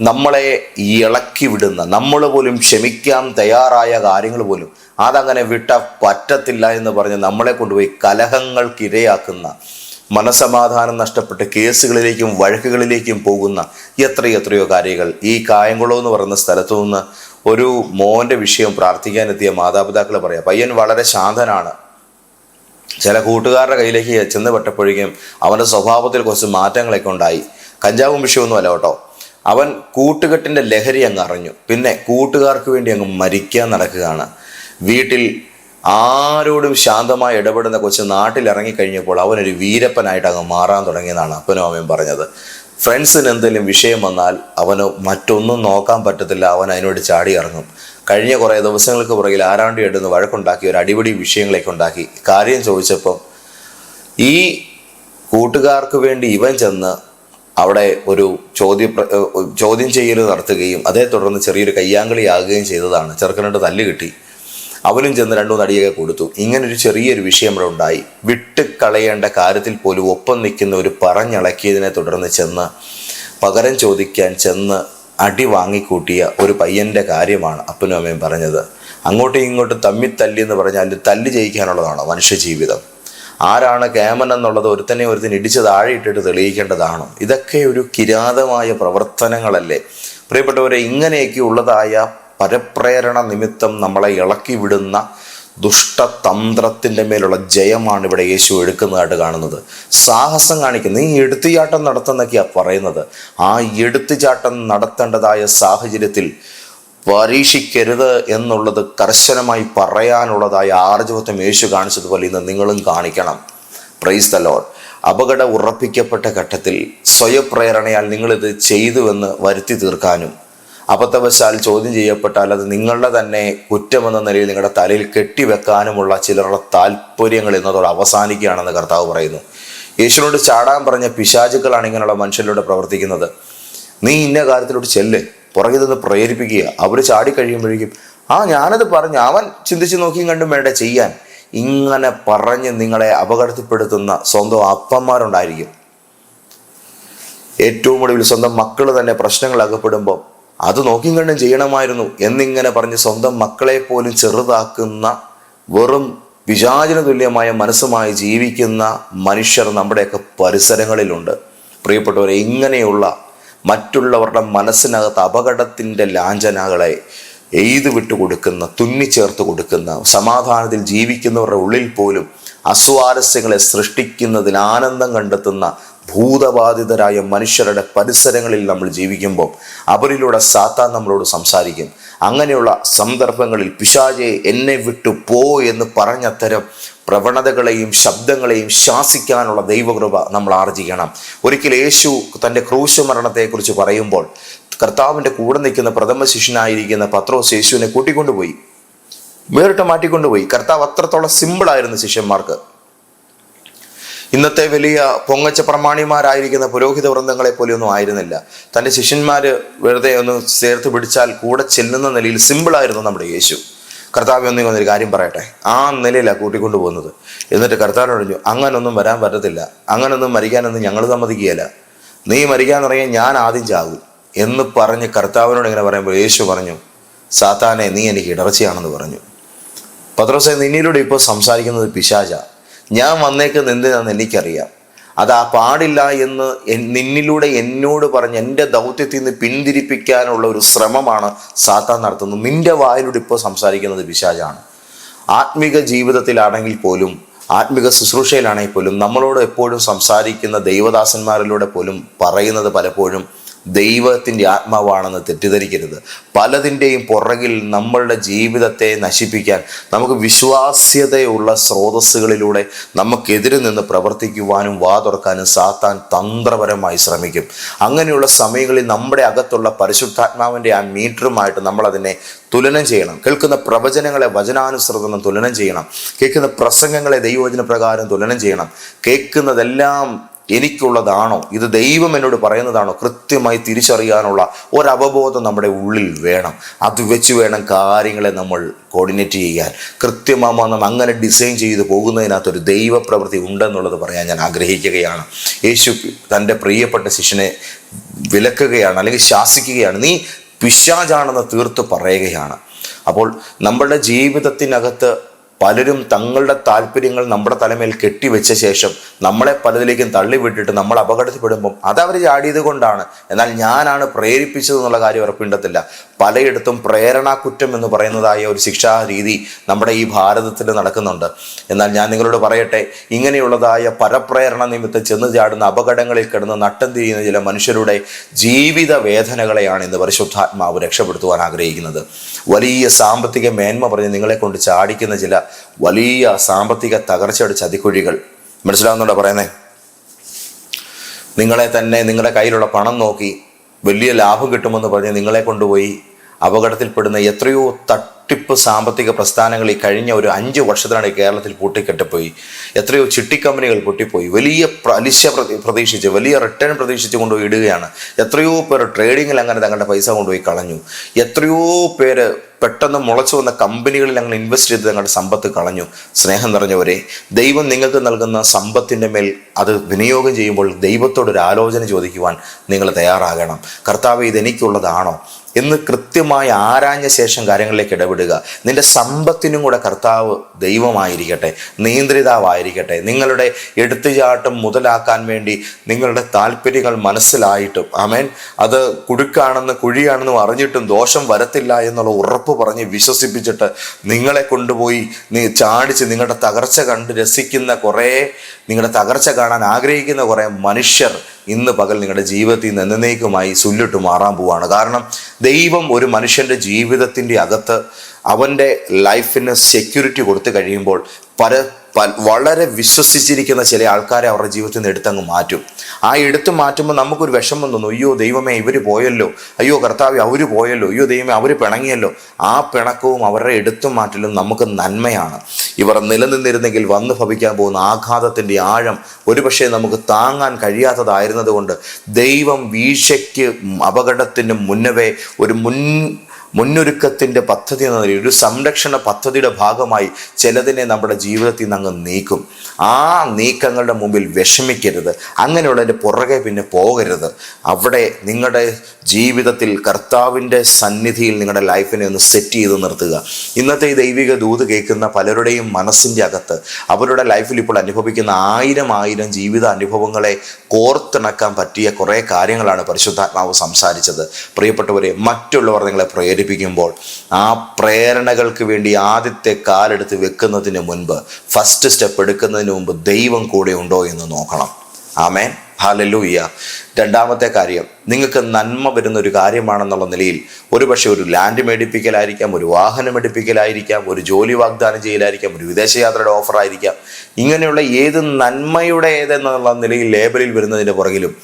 A: നമ്മളെ ഇളക്കി വിടുന്ന നമ്മൾ പോലും ക്ഷമിക്കാൻ തയ്യാറായ കാര്യങ്ങൾ പോലും അതങ്ങനെ വിട്ട പറ്റത്തില്ല എന്ന് പറഞ്ഞ് നമ്മളെ കൊണ്ടുപോയി കലഹങ്ങൾക്കിരയാക്കുന്ന മനസമാധാനം നഷ്ടപ്പെട്ട് കേസുകളിലേക്കും വഴക്കുകളിലേക്കും പോകുന്ന എത്രയെത്രയോ കാര്യങ്ങൾ. ഈ കായംകുളം എന്ന് പറയുന്ന സ്ഥലത്തു നിന്ന് ഒരു മോന്റെ വിഷയം പ്രാർത്ഥിക്കാനെത്തിയ മാതാപിതാക്കൾ പറയാം പയ്യൻ വളരെ ശാന്തനാണ്. ചില കൂട്ടുകാരുടെ കയ്യിലേക്ക് ചെന്ന് പെട്ടപ്പോഴേക്കും അവന്റെ സ്വഭാവത്തിൽ കുറച്ച് മാറ്റങ്ങളൊക്കെ ഉണ്ടായി. കഞ്ചാവും വിഷയമൊന്നും അല്ല കേട്ടോ. അവൻ കൂട്ടുകെട്ടിന്റെ ലഹരി അങ്ങ് അറിഞ്ഞു. പിന്നെ കൂട്ടുകാർക്ക് വേണ്ടി അങ്ങ് മരിക്കാൻ നടക്കുകയാണ്. വീട്ടിൽ ആരോടും ശാന്തമായി ഇടപെടുന്ന കൊച്ചു നാട്ടിൽ ഇറങ്ങിക്കഴിഞ്ഞപ്പോൾ അവനൊരു വീരപ്പനായിട്ട് അങ്ങ് മാറാൻ തുടങ്ങിയെന്നാണ് അപ്പനും അമ്മയും പറഞ്ഞത്. ഫ്രണ്ട്സിന് എന്തെങ്കിലും വിഷയം വന്നാൽ അവന് മറ്റൊന്നും നോക്കാൻ പറ്റത്തില്ല അവൻ അതിനോട് ചാടി ഇറങ്ങും. കഴിഞ്ഞ കുറേ ദിവസങ്ങൾക്ക് പുറകിൽ ആരാണ്ടി എടുന്ന് വഴക്കുണ്ടാക്കി ഒരു അടിപിടി വിഷയങ്ങളൊക്കെ ഉണ്ടാക്കി. കാര്യം ചോദിച്ചപ്പം ഈ കൂട്ടുകാർക്ക് വേണ്ടി ഇവൻ ചെന്ന് അവിടെ ഒരു ചോദ്യ ചോദ്യം ചെയ്യൽ നടത്തുകയും അതേ തുടർന്ന് ചെറിയൊരു കയ്യാങ്കളിയാകുകയും ചെയ്തതാണ്. ചെറുക്കനോട് തല്ല് കിട്ടി. അവനും ചെന്ന് രണ്ടു നടിയൊക്കെ കൊടുത്തു. ഇങ്ങനൊരു ചെറിയൊരു വിഷയം ഇവിടെ ഉണ്ടായി. വിട്ടുകളയേണ്ട കാര്യത്തിൽ പോലും ഒപ്പം നിൽക്കുന്ന ഒരു പറഞ്ഞിളക്കിയതിനെ തുടർന്ന് ചെന്ന് പകരം ചോദിക്കാൻ ചെന്ന് അടി വാങ്ങിക്കൂട്ടിയ ഒരു പയ്യന്റെ കാര്യമാണ് അപ്പനും അമ്മയും പറഞ്ഞത്. അങ്ങോട്ടും ഇങ്ങോട്ടും തമ്മി തല്ലി എന്ന് പറഞ്ഞാൽ തല്ലി ജയിക്കാനുള്ളതാണോ മനുഷ്യജീവിതം. ആരാണ് കേമൻ എന്നുള്ളത് ഒരുത്തനെ ഒരുത്തിന് ഇടിച്ച് താഴെ ഇട്ടിട്ട് തെളിയിക്കേണ്ടതാണോ? ഇതൊക്കെ ഒരു കിരാതമായ പ്രവർത്തനങ്ങളല്ലേ? പ്രിയപ്പെട്ടവരെ ഇങ്ങനെയൊക്കെ ഉള്ളതായ പരപ്രേരണ നിമിത്തം നമ്മളെ ഇളക്കി വിടുന്ന ദുഷ്ടതന്ത്രത്തിന്റെ മേലുള്ള ജയമാണ് ഇവിടെ യേശു എടുക്കുന്നതായിട്ട് കാണുന്നത്. സാഹസം കാണിക്കുന്നു. ഈ എടുത്തുചാട്ടം നടത്തുന്നൊക്കെയാണ് പറയുന്നത്. ആ എടുത്തുചാട്ടം നടത്തേണ്ടതായ സാഹചര്യത്തിൽ പരീക്ഷിക്കരുത് എന്നുള്ളത് കർശനമായി പറയാനുള്ളതായ ആർജവത്വം യേശു കാണിച്ചതുപോലെ ഇന്ന് നിങ്ങളും കാണിക്കണം. പ്രൈസ് ദ ലോഡ് അപകട ഉറപ്പിക്കപ്പെട്ട ഘട്ടത്തിൽ സ്വയപ്രേരണയാൽ നിങ്ങളിത് ചെയ്തുവെന്ന് വരുത്തി തീർക്കാനും അബദ്ധവശാൽ ചോദ്യം ചെയ്യപ്പെട്ടാൽ അത് നിങ്ങളുടെ തന്നെ കുറ്റമെന്ന നിലയിൽ നിങ്ങളുടെ തലയിൽ കെട്ടിവെക്കാനുമുള്ള ചിലരുടെ താല്പര്യങ്ങൾ എന്നതോടെ അവസാനിക്കുകയാണെന്ന് കർത്താവ് പറയുന്നു. യേശുവിനോട് ചാടാൻ പറഞ്ഞ പിശാചുക്കളാണ് ഇങ്ങനെയുള്ള മനുഷ്യരിലൂടെ പ്രവർത്തിക്കുന്നത്. നീ ഇന്ന കാര്യത്തിലോട്ട് ചെല്ല്. പുറകിൽ നിന്ന് പ്രേരിപ്പിക്കുക. അവർ ചാടിക്കഴിയുമ്പോഴേക്കും ആ ഞാനത് പറഞ്ഞു. അവൻ ചിന്തിച്ച് നോക്കിയും കണ്ടും വേണ്ട ചെയ്യാൻ. ഇങ്ങനെ പറഞ്ഞ് നിങ്ങളെ അപകടത്തിൽപ്പെടുത്തുന്ന സ്വന്തം അപ്പന്മാരുണ്ടായിരിക്കും. ഏറ്റവും ഒടുവിൽ സ്വന്തം മക്കൾ തന്നെ പ്രശ്നങ്ങൾ അകപ്പെടുമ്പോൾ അത് നോക്കിയും കണ്ടും ചെയ്യണമായിരുന്നു എന്നിങ്ങനെ പറഞ്ഞ് സ്വന്തം മക്കളെ പോലും ചെറുതാക്കുന്ന വെറും വിചാചന തുല്യമായ മനസ്സുമായി ജീവിക്കുന്ന മനുഷ്യർ നമ്മുടെയൊക്കെ പരിസരങ്ങളിലുണ്ട്. പ്രിയപ്പെട്ടവരെ ഇങ്ങനെയുള്ള മറ്റുള്ളവരുടെ മനസ്സിനകത്ത് അപകടത്തിന്റെ ലാഞ്ചനകളെ എയ്തു വിട്ടു കൊടുക്കുന്ന തുന്നിച്ചേർത്ത് കൊടുക്കുന്ന സമാധാനത്തിൽ ജീവിക്കുന്നവരുടെ ഉള്ളിൽ പോലും അസ്വാരസ്യങ്ങളെ സൃഷ്ടിക്കുന്നതിൽ ആനന്ദം കണ്ടെത്തുന്ന ഭൂതബാധിതരായ മനുഷ്യരുടെ പരിസരങ്ങളിൽ നമ്മൾ ജീവിക്കുമ്പോൾ അവരിലൂടെ സാത്താൻ നമ്മളോട് സംസാരിക്കും. അങ്ങനെയുള്ള സന്ദർഭങ്ങളിൽ പിശാചെ എന്നെ വിട്ടു പോ എന്ന് പറഞ്ഞ തരം പ്രവണതകളെയും ശബ്ദങ്ങളെയും ശാസിക്കാനുള്ള ദൈവകൃപ നമ്മൾ ആർജിക്കണം. ഒരിക്കൽ യേശു തന്റെ ക്രൂശ മരണത്തെക്കുറിച്ച് പറയുമ്പോൾ കർത്താവിന്റെ കൂടെ നിൽക്കുന്ന പ്രഥമ ശിഷ്യനായിരിക്കുന്ന പത്രോസ് യേശുവിനെ കൂട്ടിക്കൊണ്ടുപോയി. വേറിട്ട് മാറ്റിക്കൊണ്ടുപോയി. കർത്താവ് അത്രത്തോളം സിമ്പിളായിരുന്നു ശിഷ്യന്മാർക്ക് ഇന്നത്തെ വലിയ പൊങ്ങച്ച പ്രമാണിമാരായിരിക്കുന്ന പുരോഹിത വൃന്ദങ്ങളെ പോലെയൊന്നും ആയിരുന്നില്ല. തന്റെ ശിഷ്യന്മാർ വെറുതെ ഒന്ന് ചേർത്ത് പിടിച്ചാൽ കൂടെ ചെല്ലുന്ന നിലയിൽ സിമ്പിളായിരുന്നു നമ്മുടെ യേശു. കർത്താവ് ഒന്നും വന്നൊരു കാര്യം പറയട്ടെ. ആ നിലയിലാണ് കൂട്ടിക്കൊണ്ടു പോകുന്നത്. എന്നിട്ട് കർത്താവ് പറഞ്ഞു അങ്ങനൊന്നും വരാൻ പറ്റത്തില്ല. അങ്ങനൊന്നും മരിക്കാനൊന്നും ഞങ്ങൾ സമ്മതിക്കുകയില്ല. നീ മരിക്കാൻ തുടങ്ങിയാൽ ഞാൻ ആദ്യം ചാകും. എന്ന് പറഞ്ഞ് കർത്താവിനോട് ഇങ്ങനെ പറയുമ്പോൾ യേശു പറഞ്ഞു സാത്താനെ നീ എനിക്ക് ഇടർച്ചയാണെന്ന് പറഞ്ഞു. പത്രോസെ നിന്നിലൂടെ ഇപ്പോൾ സംസാരിക്കുന്നത് പിശാച. ഞാൻ വന്നേക്കുന്നത് എന്തിനാന്ന് എനിക്കറിയാം. അത് ആ പാടില്ല എന്ന് നിന്നിലൂടെ എന്നോട് പറഞ്ഞ് എന്റെ ദൗത്യത്തിൽ നിന്ന് പിന്തിരിപ്പിക്കാനുള്ള ഒരു ശ്രമമാണ് സാത്താൻ നടത്തുന്നത്. നിന്റെ വായിലൂടെ ഇപ്പോൾ സംസാരിക്കുന്നത് പിശാചാണ്. ആത്മിക ജീവിതത്തിലാണെങ്കിൽ പോലും ആത്മിക ശുശ്രൂഷയിലാണെങ്കിൽ പോലും നമ്മളോട് എപ്പോഴും സംസാരിക്കുന്ന ദൈവദാസന്മാരിലൂടെ പോലും പറയുന്നത് പലപ്പോഴും ദൈവത്തിന്റെ ആത്മാവാണെന്ന് തെറ്റിദ്ധരിക്കരുത്. പലതിന്റെയും പുറകിൽ നമ്മളുടെ ജീവിതത്തെ നശിപ്പിക്കാൻ നമുക്ക് വിശ്വാസ്യതയുള്ള സ്രോതസ്സുകളിലൂടെ നമുക്കെതിരെ നിന്ന് പ്രവർത്തിക്കുവാനും വാ തുറക്കാനും സാത്താൻ തന്ത്രപരമായി ശ്രമിക്കും. അങ്ങനെയുള്ള സമയങ്ങളിൽ നമ്മുടെ അകത്തുള്ള പരിശുദ്ധാത്മാവിന്റെ ആ മീറ്ററുമായിട്ട് നമ്മളതിനെ തുലനം ചെയ്യണം. കേൾക്കുന്ന പ്രവചനങ്ങളെ വചനാനുസൃതം തുലനം ചെയ്യണം. കേൾക്കുന്ന പ്രസംഗങ്ങളെ ദൈവവചന പ്രകാരം തുലനം ചെയ്യണം. കേൾക്കുന്നതെല്ലാം എനിക്കുള്ളതാണോ? ഇത് ദൈവം എന്നോട് പറയുന്നതാണോ? കൃത്യമായി തിരിച്ചറിയാനുള്ള ഒരവബോധം നമ്മുടെ ഉള്ളിൽ വേണം. അത് വെച്ച് വേണം കാര്യങ്ങളെ നമ്മൾ കോർഡിനേറ്റ് ചെയ്യാൻ. നമ്മൾ അങ്ങനെ ഡിസൈൻ ചെയ്ത് പോകുന്നതിനകത്ത് ഒരു ദൈവപ്രവൃത്തി ഉണ്ടെന്നുള്ളത് പറയാൻ ഞാൻ ആഗ്രഹിക്കുകയാണ്. യേശു തന്റെ പ്രിയപ്പെട്ട ശിഷ്യനെ വിലക്കുകയാണ് അല്ലെങ്കിൽ ശാസിക്കുകയാണ്. നീ പിശാചാണെന്ന് തീർത്ത് പറയുകയാണ്. അപ്പോൾ നമ്മുടെ ജീവിതത്തിനകത്ത് പലരും തങ്ങളുടെ താല്പര്യങ്ങൾ നമ്മുടെ തലമേൽ കെട്ടിവെച്ച ശേഷം നമ്മളെ പലതിലേക്കും തള്ളിവിട്ടിട്ട് നമ്മൾ അപകടത്തിൽപ്പെടുമ്പം അതവർ ചാടിയത് കൊണ്ടാണ്. എന്നാൽ ഞാനാണ് പ്രേരിപ്പിച്ചത് എന്നുള്ള കാര്യം ഉറപ്പിണ്ടത്തില്ല. പലയിടത്തും പ്രേരണാക്കുറ്റം എന്ന് പറയുന്നതായ ഒരു ശിക്ഷാ രീതി നമ്മുടെ ഈ ഭാരതത്തിൽ നടക്കുന്നുണ്ട്. എന്നാൽ ഞാൻ നിങ്ങളോട് പറയട്ടെ ഇങ്ങനെയുള്ളതായ പരപ്രേരണ നിമിത്തം ചെന്ന് ചാടുന്ന അപകടങ്ങളിൽ കിടന്ന് നട്ടം തിരിയുന്ന ചില മനുഷ്യരുടെ ജീവിത വേദനകളെയാണ് ഇന്ന് പരിശുദ്ധാത്മാവ് രക്ഷപ്പെടുത്തുവാൻ ആഗ്രഹിക്കുന്നത്. വലിയ സാമ്പത്തിക മേന്മ പറഞ്ഞ് നിങ്ങളെ കൊണ്ട് ചാടിക്കുന്ന ചില വലിയ സാമ്പത്തിക തകർച്ചയുടെ ചതിക്കുഴികൾ മനസ്സിലാവുന്നുണ്ടോ പറയുന്നേ? നിങ്ങളെ തന്നെ നിങ്ങളുടെ കയ്യിലുള്ള പണം നോക്കി വലിയ ലാഭം കിട്ടുമെന്ന് പറഞ്ഞ് നിങ്ങളെ കൊണ്ടുപോയി അപകടത്തിൽപ്പെടുന്ന എത്രയോ തട്ടിപ്പ് സാമ്പത്തിക പ്രസ്ഥാനങ്ങൾ ഈ കഴിഞ്ഞ ഒരു അഞ്ച് വർഷത്തിലാണ് കേരളത്തിൽ പൂട്ടിക്കെട്ടിപ്പോയി. എത്രയോ ചിട്ടിക്കമ്പനികൾ പൊട്ടിപ്പോയി. വലിയ പലിശ പ്രതി- പ്രതീക്ഷിച്ച് വലിയ റിട്ടേൺ പ്രതീക്ഷിച്ച് കൊണ്ടുപോയി ഇടുകയാണ് എത്രയോ പേർ ട്രേഡിങ്ങിൽ അങ്ങനെ തങ്ങളുടെ പൈസ കൊണ്ടുപോയി കളഞ്ഞു. എത്രയോ പേര് പെട്ടെന്ന് മുളച്ചു വന്ന കമ്പനികളിൽ അങ്ങനെ ഇൻവെസ്റ്റ് ചെയ്ത് തങ്ങളുടെ സമ്പത്ത് കളഞ്ഞു. സ്നേഹം നിറഞ്ഞവരെ ദൈവം നിങ്ങൾക്ക് നൽകുന്ന സമ്പത്തിന്റെ മേൽ അത് വിനിയോഗം ചെയ്യുമ്പോൾ ദൈവത്തോടൊരു ആലോചന ചോദിക്കുവാൻ നിങ്ങൾ തയ്യാറാകണം. കർത്താവ് ഇത് എനിക്കുള്ളതാണോ? എന്ന് കൃത്യമായി ആരാഞ്ഞ ശേഷം കാര്യങ്ങളിലേക്ക് ഇടപെടുക. നിന്റെ സമ്പത്തിനും കൂടെ കർത്താവ് ദൈവമായിരിക്കട്ടെ നിയന്ത്രിതാവായിരിക്കട്ടെ. നിങ്ങളുടെ എടുത്തുചാട്ടം മുതലാക്കാൻ വേണ്ടി നിങ്ങളുടെ താല്പര്യങ്ങൾ മനസ്സിലായിട്ടും ആമേൻ. അത് കുടുക്കാണെന്ന് കുഴിയാണെന്നും അറിഞ്ഞിട്ടും ദോഷം വരത്തില്ല എന്നുള്ള ഉറപ്പ് പറഞ്ഞ് വിശ്വസിപ്പിച്ചിട്ട് നിങ്ങളെ കൊണ്ടുപോയി നീ ചാടിച്ച് നിങ്ങളുടെ തകർച്ച കണ്ട് രസിക്കുന്ന കുറേ നിങ്ങളുടെ തകർച്ച കാണാൻ ആഗ്രഹിക്കുന്ന കുറേ മനുഷ്യർ ഇന്ന് പകൽ നിങ്ങളുടെ ജീവിതത്തിൽ നിന്ന് എന്നേക്കുമായി സുല്ലിട്ട് മാറാൻ പോവാണ്. കാരണം ദൈവം ഒരു മനുഷ്യന്റെ ജീവിതത്തിന്റെ അകത്ത് അവന്റെ ലൈഫിന് സെക്യൂരിറ്റി കൊടുത്തു കഴിയുമ്പോൾ പല വളരെ വിശ്വസിച്ചിരിക്കുന്ന ചില ആൾക്കാരെ അവരുടെ ജീവിതത്തിൽ നിന്ന് എടുത്തങ്ങ് മാറ്റും. ആ എടുത്തു മാറ്റുമ്പോൾ നമുക്കൊരു വിഷമം തോന്നും. അയ്യോ ദൈവമേ ഇവർ പോയല്ലോ. അയ്യോ കർത്താവ് അവർ പോയല്ലോ. അയ്യോ ദൈവമേ അവർ പിണങ്ങിയല്ലോ. ആ പിണക്കവും അവരുടെ എടുത്തു മാറ്റലും നമുക്ക് നന്മയാണ്. ഇവർ നിലനിന്നിരുന്നെങ്കിൽ വന്നു ഭവിക്കാൻ പോകുന്ന ആഘാതത്തിന്റെ ആഴം ഒരുപക്ഷെ നമുക്ക് താങ്ങാൻ കഴിയാത്തതായിരുന്നതുകൊണ്ട് ദൈവം വീഴ്ചയ്ക്ക് അപകടത്തിന് മുന്നവേ ഒരു മുൻ മുന്നൊരുക്കത്തിന്റെ പദ്ധതി എന്ന നിലയിൽ ഒരു സംരക്ഷണ പദ്ധതിയുടെ ഭാഗമായി ചിലതിനെ നമ്മുടെ ജീവിതത്തിൽ നിന്ന് അങ്ങ് നീക്കും. ആ നീക്കങ്ങളുടെ മുമ്പിൽ വിഷമിക്കരുത്. അങ്ങനെയുള്ളതിന്റെ പുറകെ പിന്നെ പോകരുത്. അവിടെ നിങ്ങളുടെ ജീവിതത്തിൽ കർത്താവിന്റെ സന്നിധിയിൽ നിങ്ങളുടെ ലൈഫിനെ ഒന്ന് സെറ്റ് ചെയ്ത് നിർത്തുക. ഇന്നത്തെ ഈ ദൈവിക ദൂത് കേൾക്കുന്ന പലരുടെയും മനസ്സിന്റെ അകത്ത് അവരുടെ ലൈഫിൽ ഇപ്പോൾ അനുഭവിക്കുന്ന ആയിരം ആയിരം ജീവിത അനുഭവങ്ങളെ കോർത്തിണക്കാൻ പറ്റിയ കുറേ കാര്യങ്ങളാണ് പരിശുദ്ധാത്മാവ് സംസാരിച്ചത്. പ്രിയപ്പെട്ടവരെ മറ്റുള്ളവർ നിങ്ങളെ പ്രേരിപ്പിക്കുമ്പോൾ ആ പ്രേരണകൾക്ക് വേണ്ടി ആദ്യത്തെ കാലെടുത്ത് വെക്കുന്നതിന് മുൻപ് ഫസ്റ്റ് സ്റ്റെപ്പ് എടുക്കുന്നതിന് മുമ്പ് ദൈവം കൂടെ ഉണ്ടോ എന്ന് നോക്കണം. ആമേ ഹാലലൂയ്യ രണ്ടാമത്തെ കാര്യം നിങ്ങൾക്ക് നന്മ വരുന്ന ഒരു കാര്യമാണെന്നുള്ള നിലയിൽ ഒരുപക്ഷെ ഒരു ലാൻഡ് മേടിപ്പിക്കലായിരിക്കാം ഒരു വാഹനം എടുപ്പിക്കലായിരിക്കാം ഒരു ജോലി വാഗ്ദാനം ചെയ്യലായിരിക്കാം ഒരു വിദേശയാത്രയുടെ ഓഫർ ആയിരിക്കാം. ഇങ്ങനെയുള്ള ഏത് നന്മയുടെ ഏതെന്നുള്ള നിലയിൽ ലേബലിൽ വരുന്നതിന്റെ പുറകിലും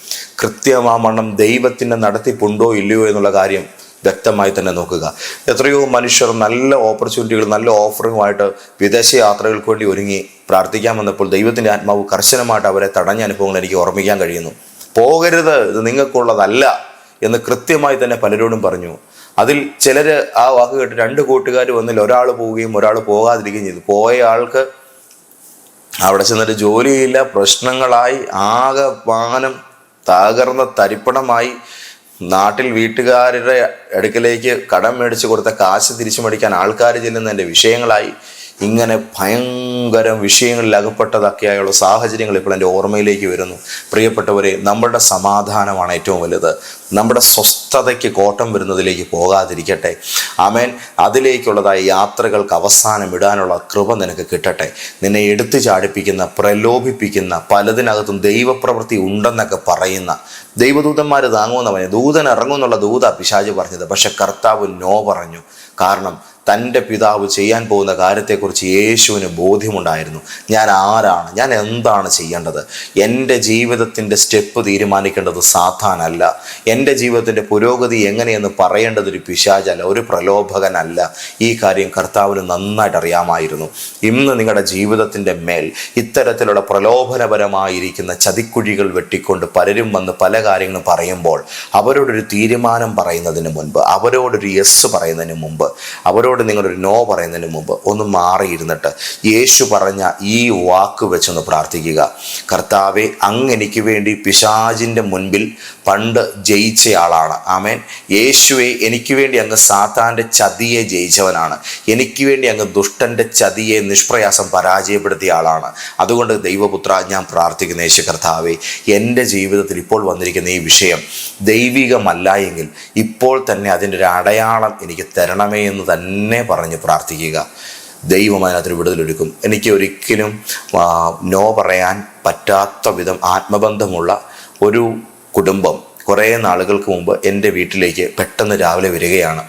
A: കൃത്യമാമണ്ണം ദൈവത്തിന്റെ നടത്തിപ്പുണ്ടോ ഇല്ലയോ എന്നുള്ള കാര്യം വ്യക്തമായി തന്നെ നോക്കുക. എത്രയോ മനുഷ്യർ നല്ല ഓപ്പർച്യൂണിറ്റികൾ നല്ല ഓഫറുമായിട്ട് വിദേശ യാത്രകൾക്ക് വേണ്ടി ഒരുങ്ങി പ്രാർത്ഥിക്കാൻ വന്നപ്പോൾ ദൈവത്തിന്റെ ആത്മാവ് കർശനമായിട്ട് അവരെ തടഞ്ഞ അനുഭവങ്ങൾ എനിക്ക് ഓർമ്മിക്കാൻ കഴിയുന്നു. പോകരുത് ഇത് നിങ്ങൾക്കുള്ളതല്ല എന്ന് കൃത്യമായി തന്നെ പലരോടും പറഞ്ഞു. അതിൽ ചിലർ ആ വാക്ക് കേട്ട് രണ്ട് കൂട്ടുകാർ വന്നിൽ ഒരാൾ പോവുകയും ഒരാൾ പോകാതിരിക്കുകയും ചെയ്തു. പോയ ആൾക്ക് അവിടെ ചെന്നിട്ട് ജോലിയില്ല പ്രശ്നങ്ങളായി ആകെ വാഹനം തകർന്ന തരിപ്പണമായി. നാട്ടിൽ വീട്ടുകാരുടെ അടുക്കലേക്ക് കടം മേടിച്ചു കൊടുത്ത കാശ് തിരിച്ചു മേടിക്കാൻ ആൾക്കാർ ചെല്ലുന്നതിന്റെ വിഷയങ്ങളായി ഇങ്ങനെ ഭയങ്കരം വിഷയങ്ങളിൽ അകപ്പെട്ടതൊക്കെയായുള്ള സാഹചര്യങ്ങൾ ഇപ്പോൾ എന്റെ ഓർമ്മയിലേക്ക് വരുന്നു. പ്രിയപ്പെട്ടവരെ നമ്മുടെ സമാധാനമാണ് ഏറ്റവും വലുത്. നമ്മുടെ സ്വസ്ഥതയ്ക്ക് കോട്ടം വരുന്നതിലേക്ക് പോകാതിരിക്കട്ടെ. ആമേൻ. അതിലേക്കുള്ളതായ യാത്രകൾക്ക് അവസാനം ഇടാനുള്ള കൃപ നിനക്ക് കിട്ടട്ടെ. നിന്നെ എടുത്തു ചാടിപ്പിക്കുന്ന പ്രലോഭിപ്പിക്കുന്ന പലതിനകത്തും ദൈവപ്രവൃത്തി ഉണ്ടെന്നൊക്കെ പറയുന്ന ദൈവദൂതന്മാർ താങ്ങുമെന്നവനെ ദൂതൻ ഇറങ്ങുമെന്നുള്ള ദൂത പിശാജ് പറഞ്ഞത്. പക്ഷെ കർത്താവ് നോ പറഞ്ഞു. കാരണം തന്റെ പിതാവ് ചെയ്യാൻ പോകുന്ന കാര്യത്തെക്കുറിച്ച് യേശുവിന് ബോധ്യമുണ്ടായിരുന്നു. ഞാൻ ആരാണ്? ഞാൻ എന്താണ് ചെയ്യേണ്ടത്? എന്റെ ജീവിതത്തിന്റെ സ്റ്റെപ്പ് തീരുമാനിക്കേണ്ടത് സാധാനല്ല എന്റെ ജീവിതത്തിന്റെ പുരോഗതി എങ്ങനെയെന്ന് പറയേണ്ടത് ഒരു പിശാചല്ല ഒരു പ്രലോഭകനല്ല. ഈ കാര്യം കർത്താവിന് നന്നായിട്ട് അറിയാമായിരുന്നു. ഇന്ന് നിങ്ങളുടെ ജീവിതത്തിന്റെ മേൽ ഇത്തരത്തിലുള്ള പ്രലോഭനപരമായിരിക്കുന്ന ചതിക്കുഴികൾ വെട്ടിക്കൊണ്ട് പലരും വന്ന് പല കാര്യങ്ങളും പറയുമ്പോൾ അവരോടൊരു തീരുമാനം പറയുന്നതിന് മുൻപ് അവരോടൊരു യെസ് പറയുന്നതിന് മുമ്പ് അവരോട് നിങ്ങളൊരു നോ പറയുന്നതിന് മുമ്പ് ഒന്ന് മാറിയിരുന്നിട്ട് യേശു പറഞ്ഞ ഈ വാക്ക് വെച്ചൊന്ന് പ്രാർത്ഥിക്കുക. കർത്താവെ അങ്ങ് എനിക്ക് വേണ്ടി പിശാജിന്റെ മുൻപിൽ പണ്ട് ജയിച്ചയാളാണ്. ആമേൻ. യേശുവെ എനിക്ക് വേണ്ടി അങ്ങ് സാത്താന്റെ ചതിയെ ജയിച്ചവനാണ്. എനിക്ക് വേണ്ടി അങ്ങ് ദുഷ്ടന്റെ ചതിയെ നിഷ്പ്രയാസം പരാജയപ്പെടുത്തിയ ആളാണ് അതുകൊണ്ട് ദൈവപുത്ര ഞാൻ പ്രാർത്ഥിക്കുന്ന യേശു കർത്താവെ എന്റെ ജീവിതത്തിൽ ഇപ്പോൾ വന്നിരിക്കുന്ന ഈ വിഷയം ദൈവികമല്ല എങ്കിൽ ഇപ്പോൾ തന്നെ അതിന്റെ ഒരു അടയാളം എനിക്ക് തരണമേ എന്ന് തന്നെ പറഞ്ഞ് പ്രാർത്ഥിക്കുക. ദൈവം അതിനകത്തൊരു വിടുതലൊരുക്കും. എനിക്ക് ഒരിക്കലും നോ പറയാൻ പറ്റാത്ത വിധം ആത്മബന്ധമുള്ള ഒരു കുടുംബം കുറേ നാളുകൾക്ക് മുമ്പ് എന്റെ വീട്ടിലേക്ക് പെട്ടെന്ന് രാവിലെ വരികയാണ്.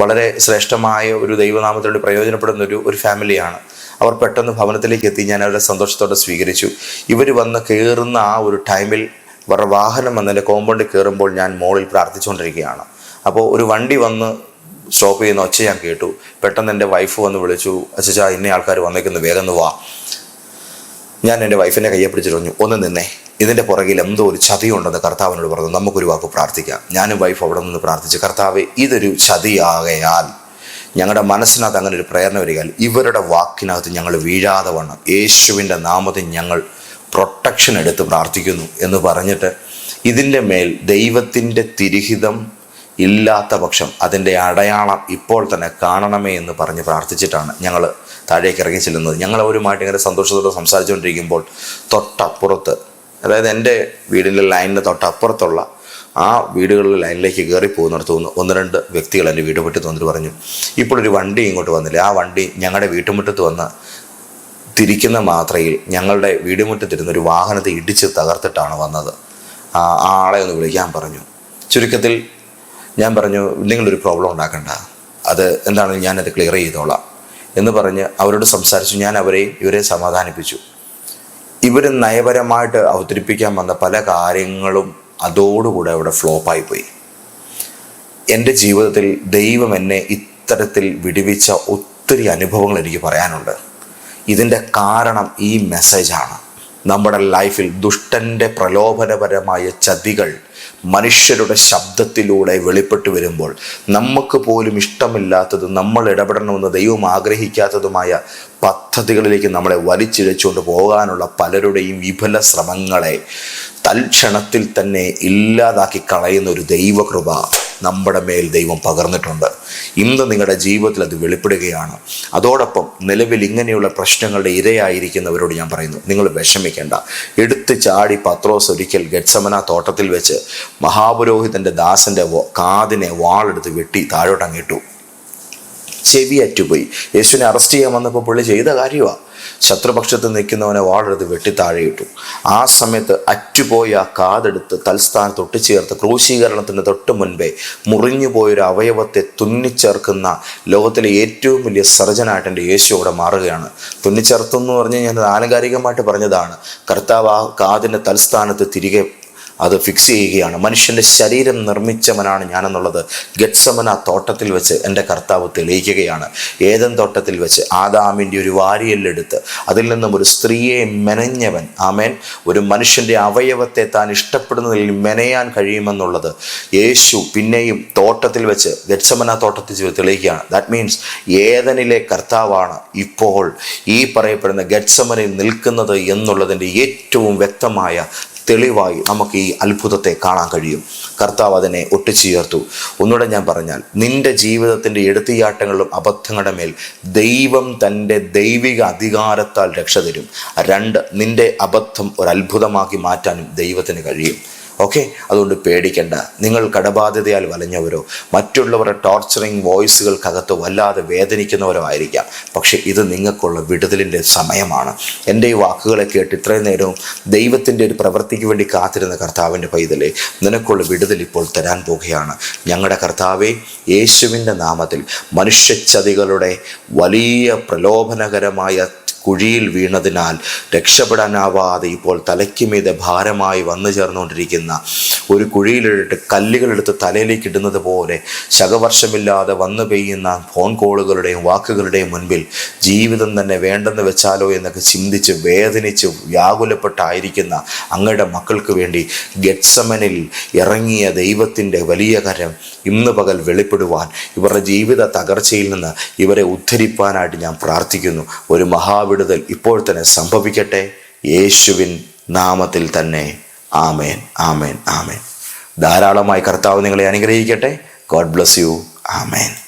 A: വളരെ ശ്രേഷ്ഠമായ ഒരു ദൈവനാമത്തോട് പ്രയോജനപ്പെടുന്ന ഒരു ഒരു ഫാമിലിയാണ്. അവർ പെട്ടെന്ന് ഭവനത്തിലേക്ക് എത്തി ഞാൻ അവരെ സന്തോഷത്തോടെ സ്വീകരിച്ചു. ഇവർ വന്ന് കയറുന്ന ആ ഒരു ടൈമിൽ അവരുടെ വാഹനം വന്നതിന്റെ കോമ്പൗണ്ടിൽ കയറുമ്പോൾ ഞാൻ മോളിൽ പ്രാർത്ഥിച്ചുകൊണ്ടിരിക്കുകയാണ്. അപ്പോൾ ഒരു വണ്ടി വന്ന് സ്റ്റോപ്പ് ചെയ്യുന്ന ഒച്ച ഞാൻ കേട്ടു. പെട്ടെന്ന് എന്റെ വൈഫ് വന്ന് വിളിച്ചു അച്ഛാ ഇന്ന ആൾക്കാർ വന്നേക്കുന്നു വേഗം ഒന്ന് വാ. ഞാൻ എന്റെ വൈഫിനെ കയ്യെ പിടിച്ചിരുന്നു ഒന്ന് നിന്നേ. ഇതിന്റെ പുറകിൽ എന്തോ ഒരു ചതിയുണ്ടെന്ന് കർത്താവിനോട് പറഞ്ഞു. നമുക്കൊരു വാക്ക് പ്രാർത്ഥിക്കാം. ഞാനും വൈഫ് അവിടെ നിന്ന് പ്രാർത്ഥിച്ചു കർത്താവ് ഇതൊരു ചതിയാകയാൽ ഞങ്ങളുടെ മനസ്സിനകത്ത് അങ്ങനെ ഒരു പ്രേരണ വരികയാൽ ഇവരുടെ വാക്കിനകത്ത് ഞങ്ങൾ വീഴാതെ വണ്ണം. യേശുവിന്റെ നാമത്തിൽ ഞങ്ങൾ പ്രൊട്ടക്ഷൻ എടുത്ത് പ്രാർത്ഥിക്കുന്നു എന്ന് പറഞ്ഞിട്ട് ഇതിന്റെ മേൽ ദൈവത്തിന്റെ തിരിഹിതം ഇല്ലാത്ത പക്ഷം അതിന്റെ അടയാളം ഇപ്പോൾ തന്നെ കാണണമേ എന്ന് പറഞ്ഞ് പ്രാർത്ഥിച്ചിട്ടാണ് ഞങ്ങൾ താഴേക്ക് ഇറങ്ങി ചെല്ലുന്നത്. ഞങ്ങൾ അവരുമായിട്ട് ഇങ്ങനെ സന്തോഷത്തോടെ സംസാരിച്ചുകൊണ്ടിരിക്കുമ്പോൾ തൊട്ടപ്പുറത്ത് അതായത് എന്റെ വീടിന്റെ ലൈനിന്റെ തൊട്ടപ്പുറത്തുള്ള ആ വീടുകളിലെ ലൈനിലേക്ക് കയറി പോകുന്നിടത്ത് നിന്ന് ഒന്ന് രണ്ട് വ്യക്തികൾ എന്റെ വീട് വിട്ട് വന്നിട്ട് പറഞ്ഞു ഇപ്പോഴൊരു വണ്ടി ഇങ്ങോട്ട് വന്നില്ല? ആ വണ്ടി ഞങ്ങളുടെ വീട്ടുമുറ്റത്ത് വന്ന് തിരിക്കുന്ന മാത്രയിൽ ഞങ്ങളുടെ വീടുമുറ്റത്തിരുന്ന ഒരു വാഹനത്തെ ഇടിച്ച് തകർത്തിട്ടാണ് വന്നത്. ആ ആളെ ഒന്ന് വിളിക്കാൻ പറഞ്ഞു. ചുരുക്കത്തിൽ ഞാൻ പറഞ്ഞു നിങ്ങളൊരു പ്രോബ്ലം ഉണ്ടാക്കണ്ട. അത് എന്താണെങ്കിലും ഞാനത് ക്ലിയർ ചെയ്തോളാം. എന്ന് പറഞ്ഞ് അവരോട് സംസാരിച്ചു. ഞാൻ അവരെ ഇവരെ സമാധാനിപ്പിച്ചു. ഇവർ നയപരമായിട്ട് അവതരിപ്പിക്കാൻ വന്ന പല കാര്യങ്ങളും അതോടുകൂടെ അവിടെ ഫ്ലോപ്പായി പോയി. എന്റെ ജീവിതത്തിൽ ദൈവം എന്നെ ഇത്തരത്തിൽ വിടുവിച്ച ഒത്തിരി അനുഭവങ്ങൾ എനിക്ക് പറയാനുണ്ട്. ഇതിന്റെ കാരണം ഈ മെസ്സേജാണ് നമ്മുടെ ലൈഫിൽ ദുഷ്ടന്റെ പ്രലോഭനപരമായ ചതികൾ മനുഷ്യരുടെ ശബ്ദത്തിലൂടെ വെളിപ്പെട്ട് വരുമ്പോൾ നമുക്ക് പോലും ഇഷ്ടമില്ലാത്തതും നമ്മൾ ഇടപെടണമെന്ന് ദൈവം ആഗ്രഹിക്കാത്തതുമായ പദ്ധതികളിലേക്ക് നമ്മളെ വലിച്ചിഴച്ചുകൊണ്ട് പോകാനുള്ള പലരുടെയും വിഫല ശ്രമങ്ങളെ തൽക്ഷണത്തിൽ തന്നെ ഇല്ലാതാക്കി കളയുന്ന ഒരു ദൈവകൃപ നമ്മുടെ മേൽ ദൈവം പകർന്നിട്ടുണ്ട്. ഇന്ന് നിങ്ങളുടെ ജീവിതത്തിൽ അത് വെളിപ്പെടുകയാണ്. അതോടൊപ്പം നിലവിൽ ഇങ്ങനെയുള്ള പ്രശ്നങ്ങളുടെ ഇരയായിരിക്കുന്നവരോട് ഞാൻ പറയുന്നു നിങ്ങൾ വിഷമിക്കേണ്ട. എടുത്ത് ചാടി പത്രോസ് ഒരിക്കൽ ഗഡ്സമന തോട്ടത്തിൽ വെച്ച് മഹാപുരോഹിതന്റെ ദാസന്റെ കാതിനെ വാളെടുത്ത് വെട്ടി താഴോട്ടങ്ങിട്ടു ചെവി അറ്റുപോയി. യേശുവിനെ അറസ്റ്റ് ചെയ്യാൻ വന്നപ്പോൾ പുള്ളി ചെയ്ത കാര്യമാണ് ശത്രുപക്ഷത്ത് നിൽക്കുന്നവനെ വാളെടുത്ത് വെട്ടി താഴെയിട്ടു. ആ സമയത്ത് അറ്റുപോയ ആ കാതെടുത്ത് തൽസ്ഥാനത്ത് ഒട്ടിച്ചേർത്ത് ക്രൂശീകരണത്തിന് തൊട്ട് മുൻപേ മുറിഞ്ഞു പോയൊരു അവയവത്തെ തുന്നിച്ചേർക്കുന്ന ലോകത്തിലെ ഏറ്റവും വലിയ സർജനായിട്ട് എന്റെ യേശു അവിടെ മാറുകയാണ്. തുന്നിച്ചേർത്തു എന്ന് പറഞ്ഞ് ഞാൻ ആലങ്കാരികമായിട്ട് പറഞ്ഞതാണ്. കർത്താവ് ആ കാതിന്റെ തൽസ്ഥാനത്ത് തിരികെ അത് ഫിക്സ് ചെയ്യുകയാണ്. മനുഷ്യന്റെ ശരീരം നിർമ്മിച്ചവനാണ് ഞാനെന്നുള്ളത് ഗഡ്സമന തോട്ടത്തിൽ വെച്ച് എന്റെ കർത്താവ് തെളിയിക്കുകയാണ്. ഏതൻ തോട്ടത്തിൽ വെച്ച് ആദാമിന്റെ ഒരു വാരിയല്ലെടുത്ത് അതിൽ നിന്നും ഒരു സ്ത്രീയെ മെനഞ്ഞവൻ ആമേൻ ഒരു മനുഷ്യന്റെ അവയവത്തെ താൻ ഇഷ്ടപ്പെടുന്നതിൽ മെനയാൻ കഴിയുമെന്നുള്ളത് യേശു പിന്നെയും തോട്ടത്തിൽ വെച്ച് ഗഡ്സമന തോട്ടത്തിൽ വെച്ച് തെളിയിക്കുകയാണ്. ദാറ്റ് മീൻസ് ഏതനിലെ കർത്താവാണ് ഇപ്പോൾ ഈ പറയപ്പെടുന്ന ഗത്സമനിൽ നിൽക്കുന്നത് എന്നുള്ളതിന്റെ ഏറ്റവും വ്യക്തമായ തെളിവായി നമുക്ക് ഈ അത്ഭുതത്തെ കാണാൻ കഴിയും. കർത്താവ് അതിനെ ഒട്ടിച്ചേർത്തു ഒന്നുകൂടെ ഞാൻ പറഞ്ഞാൽ നിന്റെ ജീവിതത്തിന്റെ എടുത്തിയാട്ടങ്ങളിലും അബദ്ധങ്ങളുടെ മേൽ ദൈവം തന്റെ ദൈവിക അധികാരത്താൽ രക്ഷ തരും. രണ്ട് നിന്റെ അബദ്ധം ഒരു അത്ഭുതമാക്കി മാറ്റാനും ദൈവത്തിന് കഴിയും. ഓക്കെ അതുകൊണ്ട് പേടിക്കേണ്ട. നിങ്ങൾ കടബാധ്യതയാൽ വലഞ്ഞവരോ മറ്റുള്ളവരുടെ ടോർച്ചറിങ് വോയിസുകൾക്കകത്ത് വല്ലാതെ വേദനിക്കുന്നവരോ ആയിരിക്കാം പക്ഷേ ഇത് നിങ്ങൾക്കുള്ള വിടുതലിന്റെ സമയമാണ്. എന്റെ ഈ വാക്കുകളെ കേട്ട് ഇത്രയും നേരവും ദൈവത്തിന്റെ ഒരു പ്രവൃത്തിക്ക് വേണ്ടി കാത്തിരുന്ന കർത്താവിന്റെ പൈതലെ നിനക്കുള്ള വിടുതൽ ഇപ്പോൾ തരാൻ പോകുകയാണ്. ഞങ്ങളുടെ കർത്താവെ യേശുവിന്റെ നാമത്തിൽ മനുഷ്യച്ചതികളുടെ വലിയ പ്രലോഭനകരമായ കുഴിയിൽ വീണതിനാൽ രക്ഷപ്പെടാനാവാതെ ഇപ്പോൾ തലയ്ക്ക് മീതെ ഭാരമായി വന്നു ചേർന്നുകൊണ്ടിരിക്കുന്ന ഒരു കുഴിയിലിട്ട് കല്ലുകളെടുത്ത് തലയിലേക്ക് ഇടുന്നത് പോലെ ശകവർഷമില്ലാതെ വന്നു പെയ്യുന്ന ഫോൺ കോളുകളുടെയും വാക്കുകളുടെയും മുൻപിൽ ജീവിതം തന്നെ വേണ്ടെന്ന് വെച്ചാലോ എന്നൊക്കെ ചിന്തിച്ച് വേദനിച്ച് വ്യാകുലപ്പെട്ടായിരിക്കുന്ന അങ്ങയുടെ മക്കൾക്ക് വേണ്ടി ഗെറ്റ്സമനിൽ ഇറങ്ങിയ ദൈവത്തിന്റെ വലിയ കരം ഇന്ന് പകൽ വെളിപ്പെടുവാൻ ഇവരുടെ ജീവിത തകർച്ചയിൽ നിന്ന് ഇവരെ ഉദ്ധരിപ്പാനായിട്ട് ഞാൻ പ്രാർത്ഥിക്കുന്നു. ഒരു മഹാവിടുതൽ ഇപ്പോൾ തന്നെ സംഭവിക്കട്ടെ. യേശുവിൻ നാമത്തിൽ തന്നെ. ആമേൻ ആമേൻ ആമേൻ. ധാരാളമായി കർത്താവ് നിങ്ങളെ അനുഗ്രഹിക്കട്ടെ. God bless you. ആമേൻ.